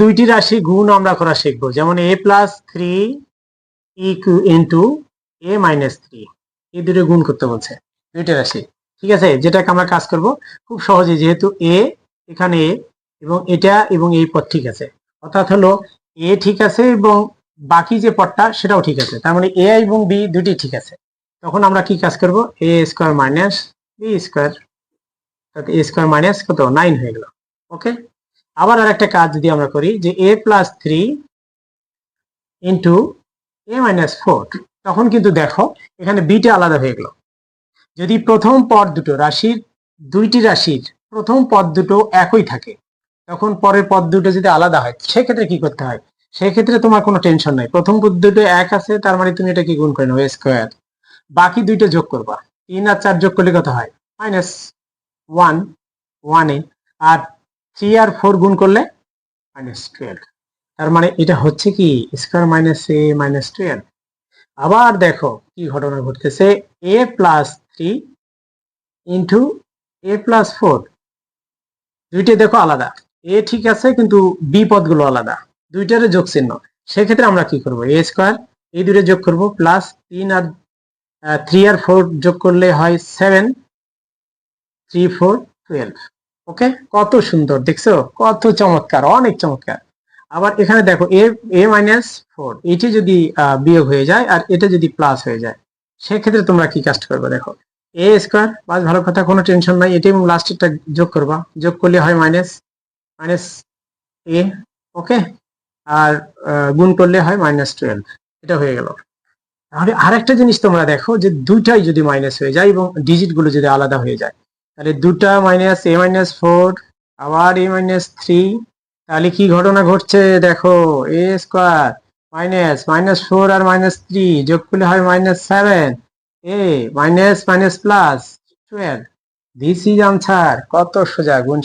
দুইটি রাশি গুণ আমরা করা শিখব। যেমন a plus three ইকু into a minus three এই দুটো গুণ করতে বলছে দুইটা রাশি। ঠিক আছে? যেটাকে আমরা কাজ করব খুব সহজে, যেহেতু এ, এখানে এ, এবং এটা এবং এই পথ ঠিক আছে। অর্থাৎ হলো এ ঠিক আছে এবং বাকি যে পদটা সেটাও ঠিক আছে। তার মানে এ এবং বি দুটি ঠিক আছে। তখন আমরা কি কাজ করব? A square minus b square a square minus কত? নাইন হয়ে গেল। ওকে আবার আর একটা কাজ যদি আমরা করি যে a plus three into a minus four তখন কিন্তু দেখো এখানে বিটা আলাদা হয়ে গেল। যদি প্রথম পদ দুটো রাশির, দুইটি রাশির প্রথম পদ দুটো একই থাকে, তখন পরের পদ দুটো যদি আলাদা হয়, সেক্ষেত্রে কি করতে হয়? সেক্ষেত্রে তোমার কোনো টেনশন নাই। প্রথম পদ দুটো এক আছে, তার মানে তুমি এটা কি গুণ করে নেবে স্কোয়ার বাকি দুইটা যোগ করবা। তিন আর চার যোগ করলে কত হয়? মাইনাস ওয়ান ওয়ানে আর থ্রি আর ফোর গুণ করলে মাইনাস টুয়েলভ তার মানে এটা হচ্ছে কি? Square minus a minus twelve আবার দেখো কি ঘটনা ঘটতেছে। A plus three into a plus four দুইটা দেখো আলাদা। এ ঠিক আছে, কিন্তু বি পদগুলো আলাদা। দুইটারে যোগ চিহ্ন সেক্ষেত্রে আমরা কি করব? এ স্কোয়ার এই দুটো যোগ করব। প্লাস তিন আর থ্রি আর ফোর যোগ করলে হয় seven three four twelve okay? কত সুন্দর, দেখছ? কত চমৎকার, অনেক চমৎকার। আবার এখানে দেখো, এ এ মাইনাস ফোর এটি যদি বিয়োগ হয়ে যায় আর এটা যদি প্লাস হয়ে যায়, সেক্ষেত্রে তোমরা কি কাজ করবে দেখো? এ স্কোয়ার বাস ভালো কথা, কোনো টেনশন নাই, এটি এবং লাস্টেরটা যোগ করবা। যোগ করলে হয় মাইনাস মাইনাস এ ওকে? আর গুণ করলে হয় মাইনাস টুয়েলভ এটা হয়ে গেল। তাহলে আরেকটা জিনিস তোমরা দেখো, যে দুইটাই যদি মাইনাস হয়ে যায় এবং ডিজিটগুলো যদি আলাদা হয়ে যায় তাহলে দুটা মাইনাস এ মাইনাস ফোর আবার এ মাইনাস থ্রি তাহলে কি ঘটনা ঘটছে দেখো? A square minus minus four R minus three যোগ করলে হয় minus seven a minus minus plus twelve this is answer কত সোজা, গুণ